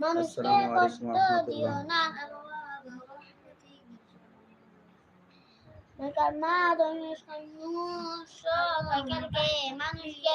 মানুষকে আসসালামু আলাইকুম কষ্ট দিও রহমতুল্লাহ। না কারণা তুমি সবাইকে মানুষকে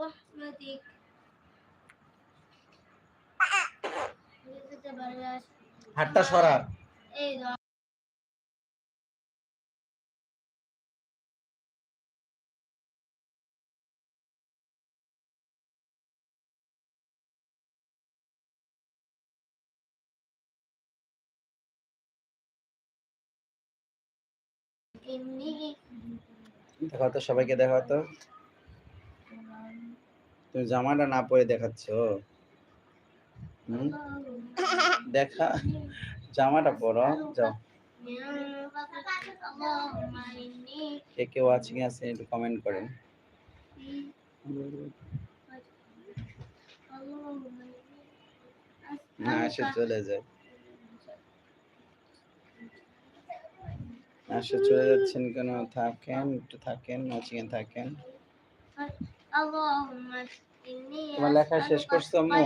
رحمتك হাতটা সরা এই দাও। إني দেখো তো সবাইকে দেখাও তো তুমি জামাটা না পরে দেখাচ্ছ? দেখা, জামাটা পরো, যাও। কে কে ওয়াচিং আছে একটু কমেন্ট করেন না এসে চলে যায়। আসলে চলে যাচ্ছেন কেন? থাকেন একটু থাকেন নাচিয়ে থাকেন। তোমার হ্যাঁ? লেখা শেষ করছ আম্মু?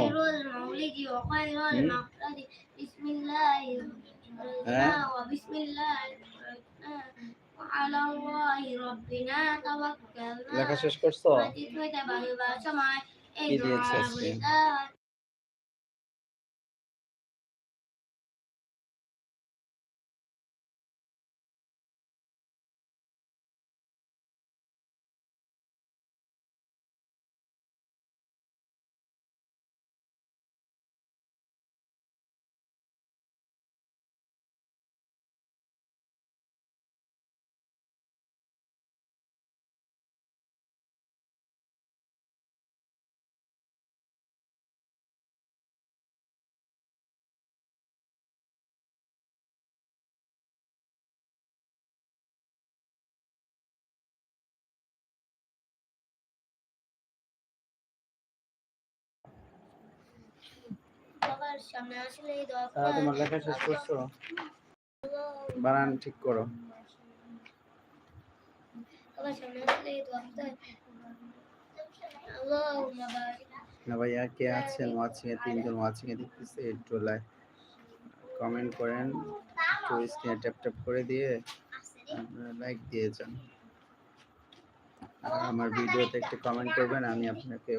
লেখা শেষ করছ? কি দিয়েছে তারা তোমার লেখা শেষ করছ? বানান ঠিক করো। ভাইয়া কে আছেন ওয়াচিং এ তিনজন ওয়াচিং এ দেখতেছে কমেন্ট করেন একটু স্ক্রিনে ট্যাপ ট্যাপ করে দিয়ে লাইক দিয়ে যান। আর আমার ভিডিওতে একটু কমেন্ট করবেন আমি আপনাকে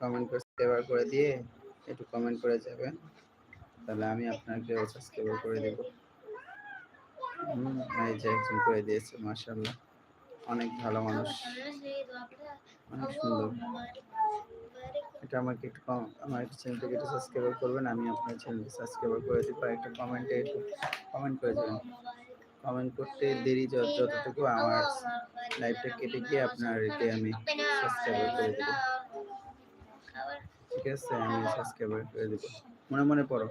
কমেন্ট করে সেভার করে দিয়ে একটু কমেন্ট করে যাবেন। তাহলে আমি আপনাকে সাবস্ক্রাইব করে দেব। এই যে একজন করে দিয়েছে, মাশাআল্লাহ। অনেক ভালো মানুষ। অনেক সুন্দর। এটা আমাকে একটু আমার চ্যানেলটাকে একটু সাবস্ক্রাইব করবেন, আমি আপনার চ্যানেলকে সাবস্ক্রাইব করে দিব। আর একটা কমেন্টে একটু কমেন্ট করে দেবেন কমেন্ট করতে দেরি যত- যতটুকু আমার লাইভটা কেটে গিয়ে আপনার আমি সাবস্ক্রাইব করে দেবো। হ্যাঁ, হ্যাঁ। আমি সাবস্ক্রাইব করে মনে মনে পড়ো।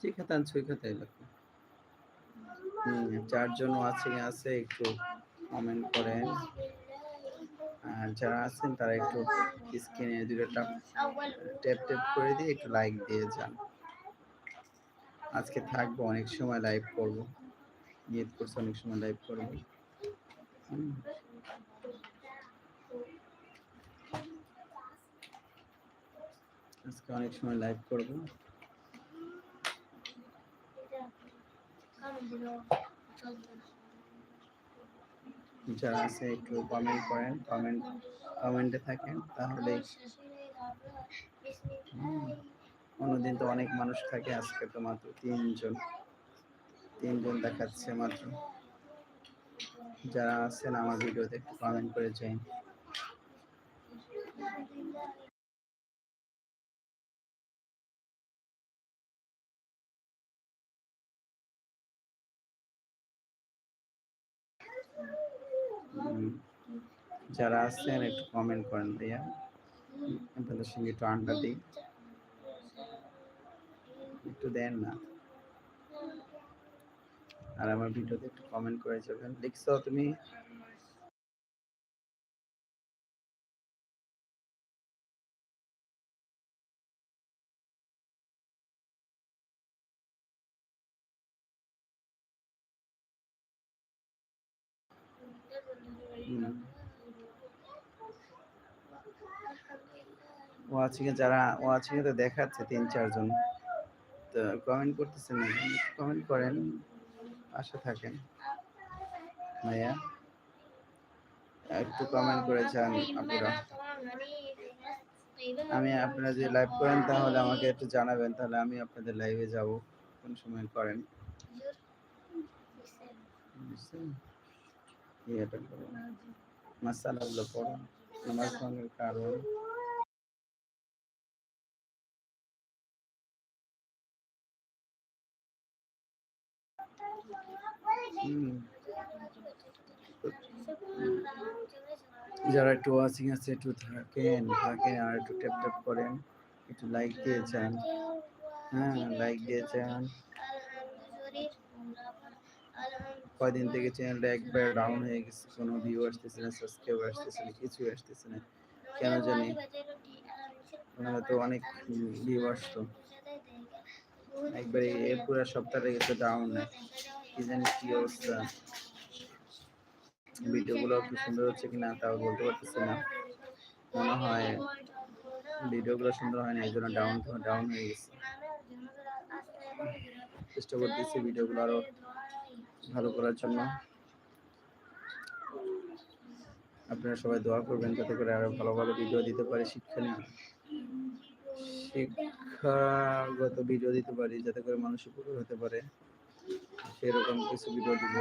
ঠিক হাতান ছুই খাতাই লেখো। চারজন আছে আছে একটু কমেন্ট করেন। যারা আছেন, তারা একটু স্ক্রিনে দুটো ট্যাপ ট্যাপ ট্যাপ করে দিয়ে একটু লাইক দিয়ে যান। আজকে থাকব, অনেক সময় লাইভ করব। নিয়ত করছে অনেক সময় লাইভ করব। আজকে অনেক সময় লাইভ করব। যারা আছে, একটু কমেন্ট করেন কমেন্ট কমেন্টে থাকেন, তাহলে অন্যদিন তো অনেক মানুষ থাকে আজকে তো মাত্র তিনজন তিনজন দেখাচ্ছে মাত্র। যারা আছেন আমার ভিডিওতে একটু কমেন্ট করে যান যারা আছেন, একটু কমেন্ট করেন ভাইয়া। আপনাদের সঙ্গে একটু আড্ডা দিই। একটু দেন না। আর আমার ভিডিওতে একটু কমেন্ট করে যাবেন। লিখছো তুমি? হুম। ওয়াচিং এ যারা ওয়াচিং এ তো দেখাচ্ছে তিন চারজন তো কমেন্ট করতেছেন কমেন্ট করেন, পাশে থাকেন। ভাইয়া, একটু কমেন্ট করে যান আপনারা আমি আপনারা যদি লাইভ করেন, তাহলে আমাকে একটু জানাবেন, তাহলে আমি আপনাদের লাইভে যাব। কোন সময় করেন? বুঝছেন এটা করুন মাসালাগুলো পড়ুন নামাজ ভাঙার কারণ যারা একটু ওয়াচিং আছে, একটু থাকেন থাকেন আর একটু ট্যাপ ট্যাপ করেন, একটু লাইক দিয়ে যান হ্যাঁ লাইক দিয়ে যান কয়দিন থেকে চ্যানেলটা একবার ডাউন হয়ে গেছে, কোনো ভিউ আসতেছে না সাবস্ক্রাইব আসতেছে না কিছু আসতেছে না। কেন জানি ওনারা তো অনেক ভিউ আসতো। একবারে এর পুরো সপ্তাহটা গেছে ডাউন কি জানি কি অবস্থা। ভিডিওগুলো কি সুন্দর হচ্ছে কিনা তাও বলতে পারতেছি না। মনে হয় ভিডিওগুলো সুন্দর হয় না, এই জন্য ডাউন ডাউন হয়ে গেছে। চেষ্টা করতেছি ভিডিওগুলো আরও ভালো করার জন্য। আপনারা সবাই দোয়া করবেন যাতে করে আরও ভালো ভালো ভিডিও দিতে পারি, শিক্ষা নিয়ে শিক্ষাগত ভিডিও দিতে পারি, যাতে করে মানুষ উপকার হতে পারে। সেরকম কিছু ভিডিও দিব।